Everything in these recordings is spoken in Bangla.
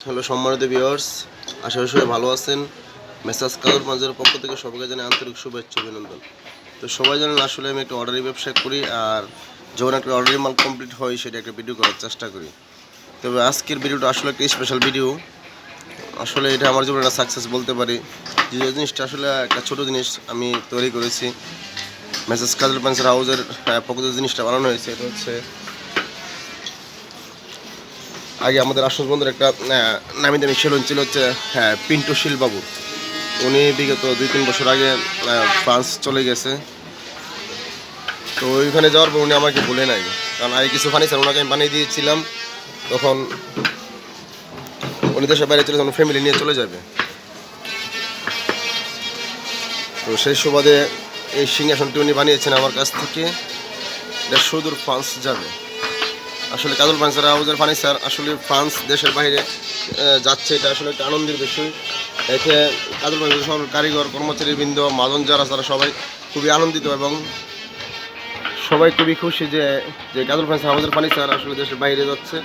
হ্যালো সম্মানিত ভিউয়ার্স আশা করি সবাই ভালো আছেন। মেসাজ কাজুর মাঝের পক্ষ থেকে সবাইকে জানাই আন্তরিক শুভেচ্ছা অভিনন্দন। তো সবাই জানেন আসলে আমি একটা অর্ডারি ব্যবসা করি আর যখন একটা অর্ডারি মাল কমপ্লিট হয় সেটা একটা ভিডিও করার চেষ্টা করি। তবে আজকের ভিডিওটা আসলে একটা স্পেশাল ভিডিও আসলে এটা আমার জীবনে একটা সাকসেস বলতে পারি। যে জিনিসটা আসলে একটা ছোটো জিনিস আমি তৈরি করেছি। মেসাজ কাজল পাঞ্চার হাউসের আহ, পক্ষ জিনিসটা বানানো হয়েছে এটা হচ্ছে আগে আমাদের আশ্বাস বন্ধুর একটা নামি দামি সেলুন ছিল হচ্ছে হ্যাঁ পিন্টু শিলবাবু। উনি বিগত দুই, তিন বছর আগে ফ্রান্স চলে গেছে। তো ওইখানে যাওয়ার পর উনি আমাকে বলে নাই। কারণ আগে কিছু ফার্নিচার ওনাকে আমি বানিয়ে দিয়েছিলাম। তখন উনি দেশের বাইরে চলে যাবেন ফ্যামিলি নিয়ে চলে যাবে। তো সেই সুবাদে এই সিংহাসনটি উনি বানিয়েছেন আমার কাছ থেকে। সুদূর ফ্রান্স যাবে। আসলে কাজল ফার্নিচার হাউসের ফার্নিচার আসলে ফ্রান্স দেশের বাইরে যাচ্ছে, এটা আসলে একটা আনন্দের বিষয়। এতে কাজল ফার্নিচার সব কারিগর কর্মচারী বৃন্দ মাজন যারা, তারা সবাই খুবই আনন্দিত এবং সবাই খুবই খুশি যে যে কাজল ফার্নিচার হাউসের ফার্নিচার আসলে দেশের বাইরে যাচ্ছে।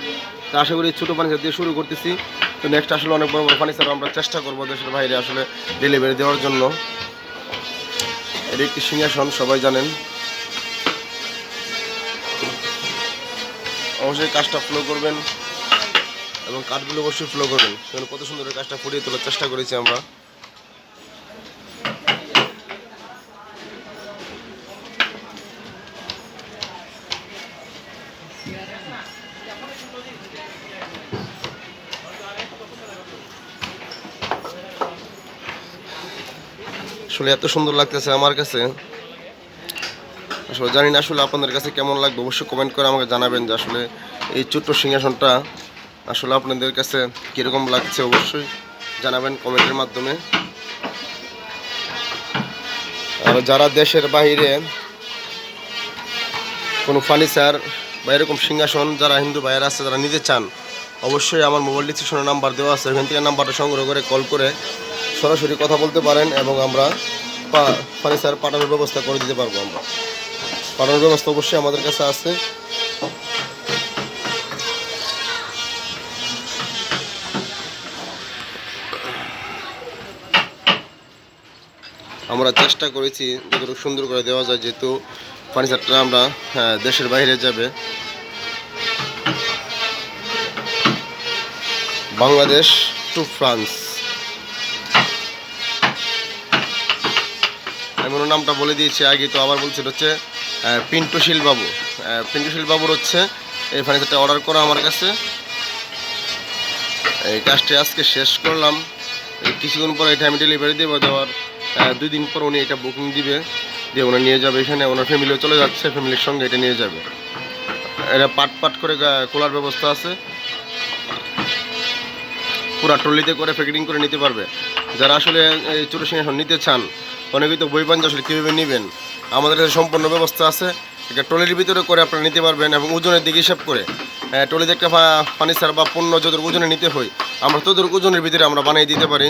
তা আশা করি ছোটো ফার্নিচার দিয়ে শুরু করতেছি। তো নেক্সট আসলে অনেক বড় বড় ফার্নিচার আমরা চেষ্টা করব দেশের বাইরে আসলে ডেলিভারি দেওয়ার জন্য। এটি একটি সিংহাসন, সবাই জানেন। অবশ্যই কাজটা ফ্লো করবেন এবং কাঠগুলো অবশ্যই ফ্লো করবেন। কারণ কত সুন্দর কাজটা ফুটিয়ে তোলার চেষ্টা করেছি আমরা। আসলে এত সুন্দর লাগতেছে আমার কাছে। আসলে জানি না আসলে আপনাদের কাছে কেমন লাগবে, অবশ্যই কমেন্ট করে আমাকে জানাবেন যে আসলে এই ছোট্ট সিংহাসনটা আসলে আপনাদের কাছে কীরকম লাগছে, অবশ্যই জানাবেন কমেন্টের মাধ্যমে। আর যারা দেশের বাইরে কোনো ফার্নিচার বা এরকম সিংহাসন যারা হিন্দু ভাইয়েরা আছে, যারা নিতে চান, অবশ্যই আমার মোবাইল ডিসক্রিপশনে নাম্বার দেওয়া আছে। ওখান থেকে নাম্বারটা সংগ্রহ করে কল করে সরাসরি কথা বলতে পারেন এবং আমরা ফার্নিচার পাঠানোর ব্যবস্থা করে দিতে পারব আমরা। পাঠানোর ব্যবস্থা অবশ্যই আমাদের কাছে আছে। আমরা চেষ্টা করেছি যতটুকু সুন্দর করে দেওয়া যায় যেহেতু ফার্নিচারটা আমরা হ্যাঁ, দেশের বাইরে যাবে। Bangladesh to France. আমি ওনার নামটা বলে দিয়েছি আগে তো আবার বলছিল হচ্ছে আহ, পিন্টু শীল বাবু আহ, পিন্টু শীল বাবুর হচ্ছে এই ফার্নিচারটা অর্ডার করা আমার কাছে। এই কাজটি আজকে শেষ করলাম। কিছুক্ষণ পর এটা আমি ডেলিভারি দেবো দেওয়ার দুই দিন পর উনি এটা বুকিং দিবে দিয়ে ওনার নিয়ে যাবে এখানে ওনার ফ্যামিলিও চলে যাচ্ছে ফ্যামিলির সঙ্গে এটা নিয়ে যাবে। এটা পাট পাট করে খোলার ব্যবস্থা আছে। পুরা ট্রলিতে করে প্যাকেটিং করে নিতে পারবে। যারা আসলে এই ছোটো সিংহাসন নিতে চান অনেকেই তো বই পান আসলে কীভাবে নেবেন? আমাদের কাছে সম্পূর্ণ ব্যবস্থা আছে। একটা ট্রলির ভিতরে করে আপনারা নিতে পারবেন এবং ওজনের দিকে হিসাব করে। ট্রলিতে একটা ফার্নিচার বা পণ্য যত ওজনে নিতে হয়, আমরা ততটুকু ওজনের ভিতরে আমরা বানিয়ে দিতে পারি।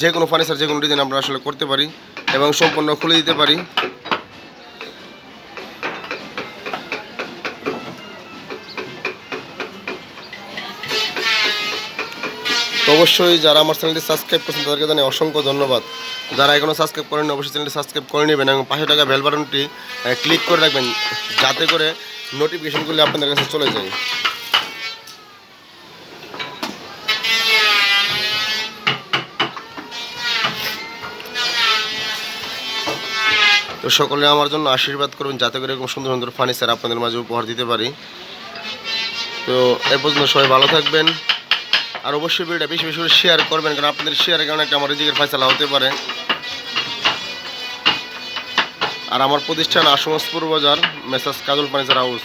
যে কোনো ফার্নিচার যে কোনো ডিজাইন আমরা আসলে করতে পারি এবং সম্পূর্ণ খুলে দিতে পারি। তো অবশ্যই যারা আমার চ্যানেলটি সাবস্ক্রাইব করছেন, তাদেরকে জানাই অসংখ্য ধন্যবাদ। যারা এখনও সাবস্ক্রাইব করেন অবশ্যই চ্যানেলটি সাবস্ক্রাইব করে নেবেন এবং পাশে টাকা বেল বাটনটি ক্লিক করে রাখবেন, যাতে করে নোটিফিকেশনগুলি আপনাদের কাছে চলে যায়। তো সকলে আমার জন্য আশীর্বাদ করবেন, যাতে করে এরকম সুন্দর সুন্দর ফার্নিচার আপনাদের মাঝে উপহার দিতে পারি। তো এ পর্যন্ত সবাই ভালো থাকবেন। আর অবশ্যই ভিডিওটা বেশি বেশি করে শেয়ার করবেন, কারণ আপনাদের শেয়ারের কারণে একটা আমার রিজিকের ফয়সালা হতে পারে। আর আমার প্রতিষ্ঠান আসমসপুর বাজার মেসাজ কাজল ফার্নিচার হাউস।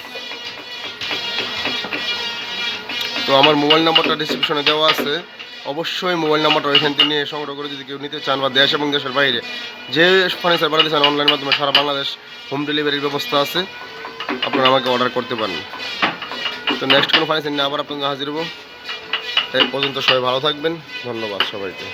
তো আমার মোবাইল নাম্বারটা ডিসক্রিপশনে দেওয়া আছে। অবশ্যই মোবাইল নাম্বারটা ওইখান থেকে নিয়ে সংগ্রহ করে যদি কেউ নিতে চান বা দেশ এবং দেশের বাইরে, যে ফার্নিচার বানাতে চান অনলাইন মাধ্যমে সারা বাংলাদেশ হোম ডেলিভারির ব্যবস্থা আছে। আপনারা আমাকে অর্ডার করতে পারেন। তো নেক্সট কোনো ফার্নিচার নিয়ে আবার আপনাদের হাজির হব। এই পর্যন্ত সবাই ভালো থাকবেন। ধন্যবাদ সবাইকে।